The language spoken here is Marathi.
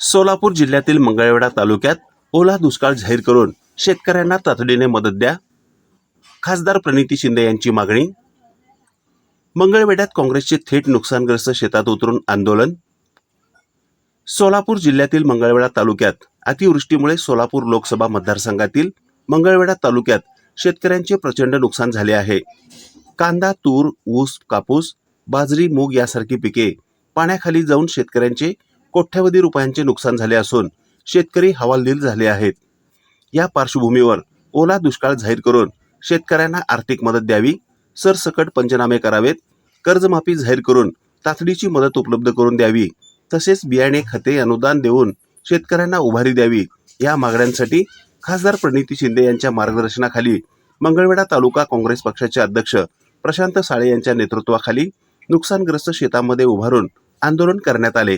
सोलापूर जिल्ह्यातील मंगळवेढा तालुक्यात ओला दुष्काळ जाहीर करून शेतकऱ्यांना तातडीने मदत द्या. खासदार प्रणिती शिंदे यांची मागणी. मंगळवेढ्यात काँग्रेसचे थेट नुकसानग्रस्त शेतात उतरून आंदोलन. सोलापूर जिल्ह्यातील मंगळवेढा तालुक्यात अतिवृष्टीमुळे सोलापूर लोकसभा मतदारसंघातील मंगळवेढा तालुक्यात शेतकऱ्यांचे प्रचंड नुकसान झाले आहे. कांदा तूर ऊस कापूस बाजरी मूग यासारखी पिके पाण्याखाली जाऊन शेतकऱ्यांचे कोट्यवधी रुपयांचे नुकसान झाले असून शेतकरी हवालदिल झाले आहेत. या पार्श्वभूमीवर ओला दुष्काळ जाहीर करून शेतकऱ्यांना आर्थिक मदत द्यावी सरसकट पंचनामे करावेत कर्जमाफी जाहीर करून तातडीची मदत उपलब्ध करून द्यावी तसेच बियाणे खते अनुदान देऊन शेतकऱ्यांना उभारी द्यावी या मागण्यांसाठी खासदार प्रणिती शिंदे यांच्या मार्गदर्शनाखाली मंगळवेढा तालुका काँग्रेस पक्षाचे अध्यक्ष प्रशांत साळे यांच्या नेतृत्वाखाली नुकसानग्रस्त शेतामध्ये उभारून आंदोलन करण्यात आले.